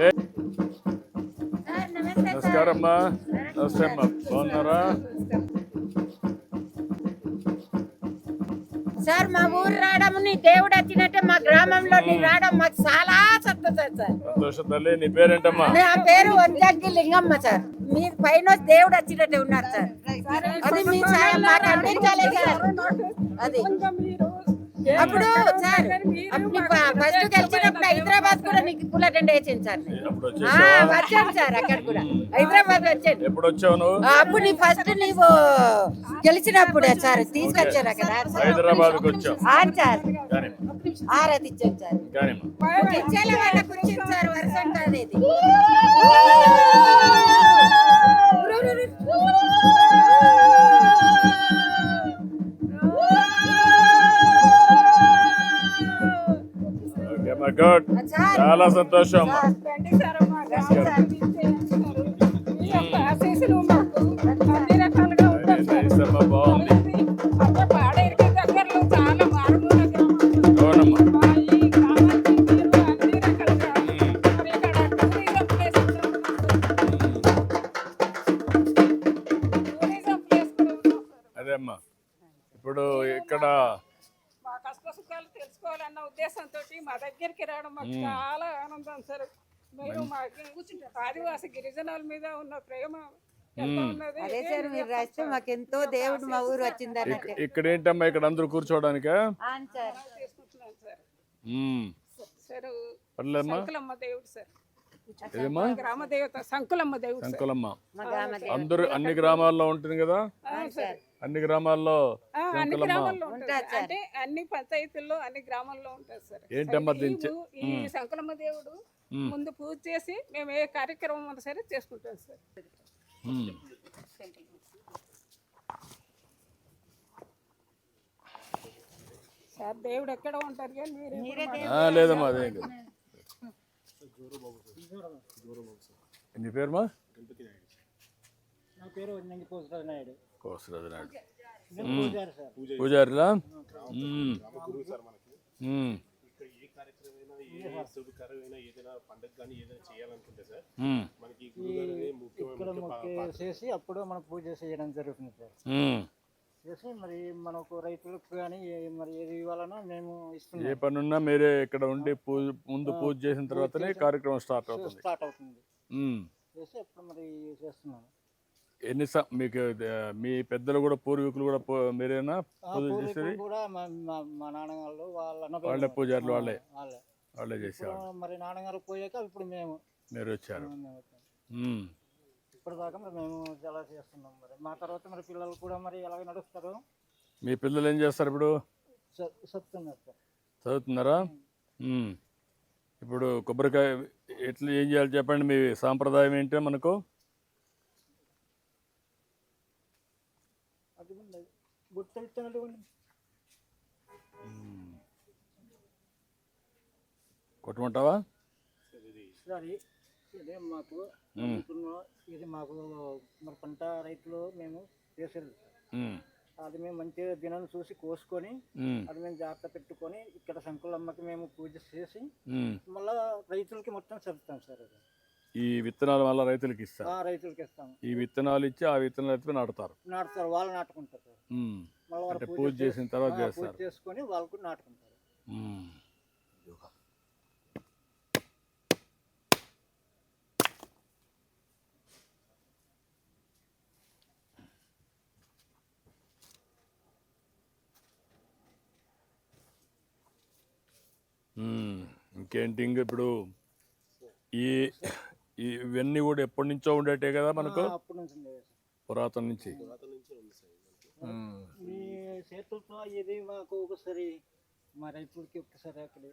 ఏ- నమస్కారం అమ్మా. నమస్తే అమ్మా. బాగున్నారా? సార్ మా ఊరు రావడం నీ దేవుడు వచ్చినట్టే మా గ్రామంలో నీ రావడం మాకు చాలా సంతోషం సార్. సంతోషం తల్లి. నీ పేరేంటమ్మా? నా పేరు వంజగ్గి లింగమ్మ సార్. మీ పైన దేవుడు వచ్చినట్టే ఉన్నారు సార్. అది మీ సాయం మాకు అందించాలి సార్. అది. అప్పుడు సార్ ఫస్ట్ గెలిచినప్పుడు హైదరాబాద్ కూడా నీకు పూల టెండ వేసింది సార్. వచ్చాను సార్ అక్కడ కూడా. హైదరాబాద్ వచ్చాను. ఎప్పుడు వచ్చావు నువ్వు? ఆ, అప్పుడు నీ ఫస్ట్ నీవు గెలిచినప్పుడే సార్ తీసుకొచ్చారు అక్కడ. వచ్చావు. సార్ ఇచ్చాను సార్. వచ్చింది సార్ వర్షం కాదు కూడా ఉంది సార్. అదే అమ్మా. ఇప్పుడు ఇక్కడ సుఖాలు తెలుసుకోవాలన్న ఉద్దేశంతో మా దగ్గరికి రావడం మాకు చాలా ఆనందం సార్. మీరు మాకు ఆదివాసి గిరిజనుల మీద ఉన్న ప్రేమ అదే సార్ మీరు రాస్తే మాకు ఎంతో దేవుడు మా ఊరు వచ్చింది అన్నట్టు ఇక్- ఇక్కడ ఏంటమ్మా ఇక్కడ అందరూ కూర్చోవడానికా? అవును సార్. చేసుకుంటున్నాను సార్. మ్మ్. సార్ పర్లేదమ్మా. సంకులమ్మ దేవుడు సార్. ఏదమ్మా? గ్రామ దేవత సంకులమ్మ దేవుడు సార్. శంకులమ్మ మా గ్రామ దేవుడు. అందరూ అన్ని గ్రామాల్లో ఉంటుంది కదా? అన్ని గ్రామాల్లో అన్ని శంకులమ్మ గ్రామాల్లో. అంటే అన్ని పంచాయతీల్లో అన్ని గ్రామాల్లో ఉంటుంది సార్. ఏంటమ్మా ఈ ఈ సంకులమ్మ దేవుడు. ముందు పూజ చేసి మేము ఏ కార్యక్రమం ఉన్నా సరే చేసుకుంటాం సార్. సార్ దేవుడు ఎక్కడ ఉంటారు కానీ మీరు లేదమ్మా అదేం కాదు నీ పేరుమా నా పేరు నాయుడు. కోసరాజు నాయుడు. సార్. పూజారిలా? మ్మ్. మ్మ్. ఏ కార్యక్రమైనా ఏ శుభకరమైన ఏదైనా పండుగ కానీ ఏదైనా చేయాలనుకుంటే సార్ మ్మ్. మనకి ఈ గురుగారే ముఖ్యమైన ఇక్కడ మొక్కి చేసి అప్పుడు మనం పూజ చేయడం జరుగుతుంది సార్. చేసి మరి మనకు రైతులకు కానీ ఏ- మరి ఏది ఇవ్వాలనో మేము ఏ ఇస్తున్నాం. పని ఉన్నా మీరే ఇక్కడ ఉండి పూజ ముందు పూజ చేసిన తర్వాతనే కార్యక్రమం స్టార్ట్ అవుతుంది. స్టార్ట్ అవుతుంది. చేసి మరి చేస్తున్నాం. ఎన్ని మీకు మీ పెద్దలు కూడా పూర్వీకులు కూడా మీరేనా పూజ చేసేది? కూడా మా నాన్నగారు వాళ్ళ వాళ్ళే. పూజారులు వాళ్ళే. వాళ్ళే. వాళ్ళే చేసేవాళ్ళు. మరి నాన్నగారు పోయాక ఇప్పుడు మేము. మీరు వచ్చారు. ఇప్పటిదాకా మరి మేము చాలా చేస్తున్నాం మరి. మా తర్వాత మరి పిల్లలు కూడా మరి ఎలాగ నడుస్తారు? మీ పిల్లలు ఏం చేస్తారు ఇప్పుడు? చె- చెప్తున్నారు సార్. చదువుతున్నారా. ఇప్పుడు కొబ్బరికాయ ఎట్లా ఏం చేయాలి చెప్పండి మీ సాంప్రదాయం ఏంటో మనకు. కొట్టమంటావా సరే. ఇదే మాకు ఇది మాకు మరి పంట రైతులు మేము చేసేది. అది మేము మంచిగా దినాన్ని చూసి కోసుకొని. అది మేము జాగ్రత్త పెట్టుకొని ఇక్కడ సంకులమ్మకి మేము పూజ చేసి. మళ్ళా రైతులకి మొత్తం చెప్తాం సార్ అది. ఈ విత్తనాల వల్ల రైతులకు ఇస్తారు. ఆ రైతులకి ఇస్తాం. ఈ విత్తనాలు ఇచ్చి ఆ విత్తనాలు ఎత్తుకుని నాటుతారు. నాటుతారు. వాళ్ళు నాటుకుంటారు. మళ్ళీ పూజ చేసిన తర్వాత చేస్తారు. చేసుకొని వాళ్ళకు నాటుకుంటారు. ఇంకేంటి ఇంక ఇప్పుడు ఈ ఇవన్నీ కూడా ఎప్పటి నుంచో ఉండేటే కదా మనకు. పురాతన నుంచి. చేతులతో ఇది మాకు ఒకసారి మా రైతులకి ఒక్కసారి అక్కడ.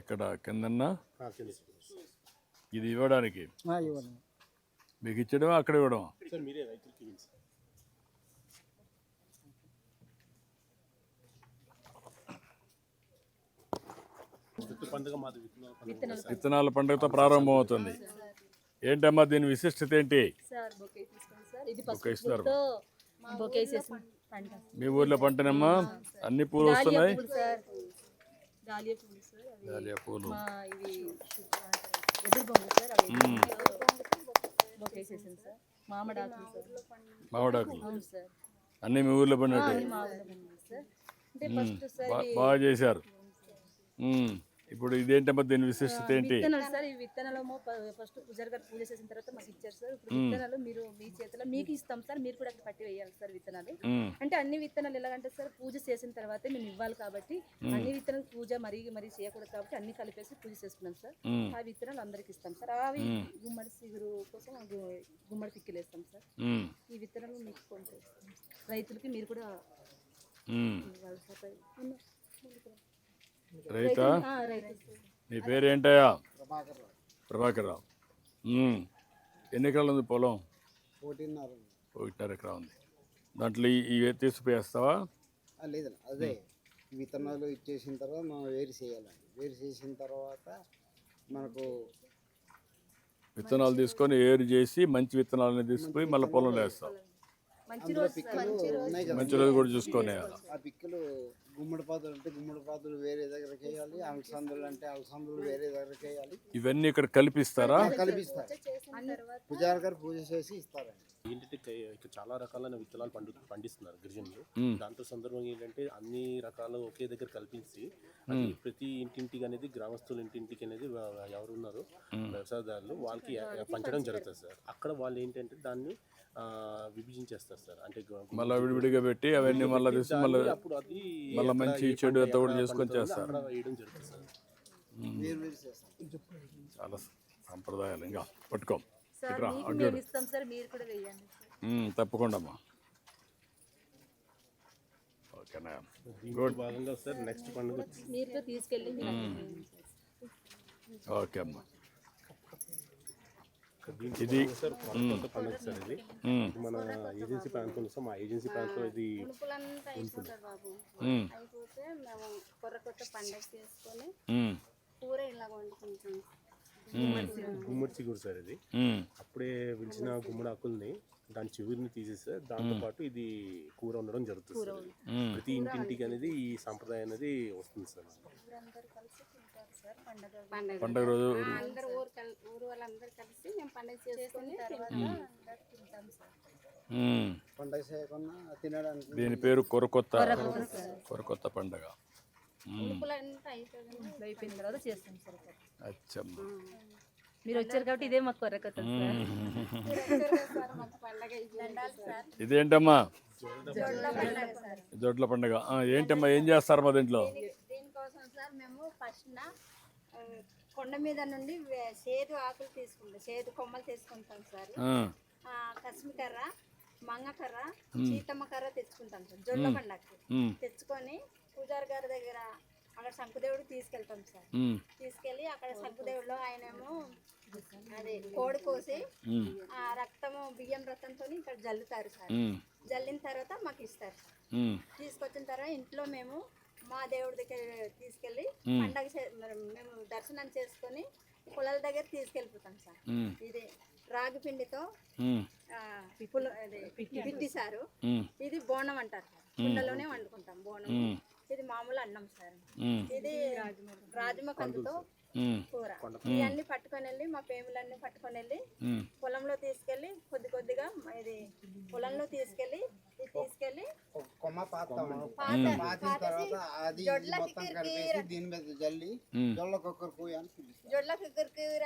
ఇక్కడ కిందన్నా? ఇది ఇవ్వడానికి. ఇవ్వండి మీకు ఇచ్చడమా అక్కడ ఇవ్వడం విత్తనాల పండుగతో ప్రారంభమవుతుంది. ఏంటమ్మా దీని విశిష్టత ఏంటి? బొకే ఇస్తున్నారు. మీ ఊర్లో పంటనమ్మా? అన్ని పూలు వస్తున్నాయి? పూలు సార్. డాలియా పూలు సార్? మామిడాకులు సార్. మామిడాకులు. అవును సార్. అన్నీ మీ ఊర్లో పండినట్టే. మా సార్. అంటే ఫస్ట్ సార్ బాగా చేశారు. ఇప్పుడు ఇదేంటమ్మా దీని విశిష్టత ఏంటి? విత్తనాలు సార్ ఈ విత్తనాలేమో ఫస్ట్ పూజారి గారు పూజ చేసిన తర్వాత మాకు ఇచ్చారు సార్. ఇప్పుడు విత్తనాలు మీరు మీ చేతిలో మీకు ఇస్తాం సార్ మీరు కూడా అక్కడ పట్టి వేయాలి సార్ విత్తనాలు. అంటే అన్ని విత్తనాలు ఎలాగంటే సార్ పూజ చేసిన తర్వాతే మేము ఇవ్వాలి కాబట్టి అన్ని విత్తనాలు పూజ మరీ మరీ చేయకూడదు కాబట్టి అన్ని కలిపేసి పూజ చేసుకున్నాం సార్. ఆ విత్తనాలు అందరికి ఇస్తాం సార్. అవి గుమ్మడి సిగురు కోసం గుమ్మడి పిక్కలు వేస్తాం సార్. ఈ విత్తనాలు మీకు కొంచెం. రైతులకి మీరు కూడా ఉమ్. ఇవ్వాలి సార్ ఉన్న- రైతా. నీ పేరు ఏంటయ్యా ప్రభాకర్ రావు. ఎన్ని ఎకరాలు ఉంది పొలం? ఒకటిన్నర ఎకరా ఉంది. దాంట్లో ఈ- ఇవి తీసిపోయేస్తావా ఆ, లేదండి అదే విత్తనాలు ఇచ్చేసిన తర్వాత మనం వేరు చేయాలండి వేరు చేసిన తర్వాత మనకు విత్తనాలు తీసుకొని ఏరు చేసి మంచి విత్తనాలని తీసుకుపోయి మళ్ళీ పొలంలో వేస్తాం. మంచి అందులో రోజు పిక్కలు ఉన్నాయి కదా. మంచి రోజు కూడా చూసుకొని ఆ పిక్కలు గుమ్మడి పాదులు అంటే గుమ్మడి పాదులు వేరే దగ్గరకి వేయాలి అలసందులు అంటే అలసందులు వేరే దగ్గరకి వేయాలి. ఇవన్నీ ఇక్కడ కల్పిస్తారా? కలిపిస్తారు. పుజారి గారు పూజ చేసి ఇస్తారండి. ఏంటంటే ఇక్కడ చాలా రకాలైన విత్తనాలు పండు పండిస్తున్నారు గిరిజనులు. దాంతో సందర్భంగా ఏంటంటే అన్ని రకాలు ఒకే దగ్గర కల్పించి అది ప్రతి ఇంటింటికి అనేది గ్రామస్తుల ఇంటింటికి అనేది ఎవరు ఉన్నారో వ్యవసాయదారులు వాళ్ళకి పంచడం జరుగుతుంది సార్. అక్కడ వాళ్ళు ఏంటంటే దాన్ని ఆ, విభజించేస్తారు సార్. అంటే మళ్ళీ విడివిడిగా పెట్టి అవన్నీ మళ్ళీ తీసి మళ్ళీ దాన్ని అప్పుడు అది మళ్ళీ మంచి చెడు ఎక్కడ చేసుకొని చేస్తారు. అక్కడ వేయడం జరుగుతుంది సార్. వేరు వేరు చేస్తారు. చాలా సంప్రదాయాలు ఇంకా పట్టుకో. తప్పకుండా అమ్మా ఓకేనా? దీంట్లో భాగంగా సార్ నెక్స్ట్ పండుగ. మీరు కూడా తీసుకెళ్ళి. ఓకే అమ్మా ఇది సార్ కొత్త పండుగ సార్ ఇది. మన ఏజెన్సీ ప్రాంతం సార్ మా ఏజెన్సీ ప్రాంతం ఇది పులంతా అయిపోతుంది బాబు. ఉమ్, అయిపోతే మేము కొర్ర కొత్త పండగ చేసుకొని కూర ఇలా వండుకుంటాం గుమ్మడి చిగురు సార్ ఇది. అప్పుడే పిలిచిన గుమ్మడి ఆకుల్ని దాని చిగురిని తీసేస్తే దాంతో పాటు ఇది కూర ఉండడం జరుగుతుంది సార్. ప్రతి ఇంటింటికి అనేది ఈ సాంప్రదాయం అనేది వస్తుంది సార్. పండగ పండగ రోజు. అందరు ఊరు కల్- ఊరు వాళ్ళందరూ కలిసి మేము పండగ చేసుకొని ఉమ్, పండగ చేయకుండా తినడానికి దీని పేరు కొరకొత్త. కొరకొత్త పండగ. అయిపోయిన తర్వాత చేస్తాం సార్. అచ్చమ్మా. మీరు వచ్చారు కాబట్టి ఇదే మాకు అయిపోయింది ఇదేంటమ్మా? జొడ్ల పండగ. ఏంటమ్మా ఏం చేస్తారు మా దీంట్లో? దీనికోసం సార్ మేము ఫస్ట్ కొండ మీద నుండి చేదు ఆకులు తీసుకుంటాం. చేదు కొమ్మలు తీసుకుంటాం సార్. కస్మికర్ర మంగకర్ర సీతమ్మ కర్ర తెచ్చుకుంటాం సార్. జొన్న పండగకి. తెచ్చుకొని పూజారి గారి దగ్గర అక్కడ శంకుదేవుడు తీసుకెళ్తాం సార్. ఉమ్, తీసుకెళ్ళి అక్కడ శంకుదేవుడిలో ఆయనేమో అది కోడి కోసి ఆ రక్తము బియ్యం రక్తంతో ఇక్కడ జల్లుతారు సార్. జల్లిన తర్వాత మాకు ఇస్తారు. తీసుకొచ్చిన తర్వాత ఇంట్లో మేము మా దేవుడి దగ్గర తీసుకెళ్ళి పండగ మేము దర్శనం చేసుకొని పొలాల దగ్గర తీసుకెళ్ళిపోతాం సార్. ఇది రాగి పిండితో ఉమ్, ఆ, పుల అది పిట్టి సారు ఇది బోనం అంటారు సార్. కుండలోనే వండుకుంటాం బోనం. ఇది మామూలు అన్నం సార్. ఇది రాజమ కందుతో కూర. ఇవన్నీ పట్టుకొని వెళ్ళి మా పేములన్నీ పట్టుకొని వెళ్ళి. పొలంలో తీసుకెళ్ళి కొద్ది కొద్దిగా ఇది పొలంలో తీసుకెళ్ళి ఇది తీసుకెళ్ళి. జొల్ల కుక్కర్ జొడ్ల కుక్కరికి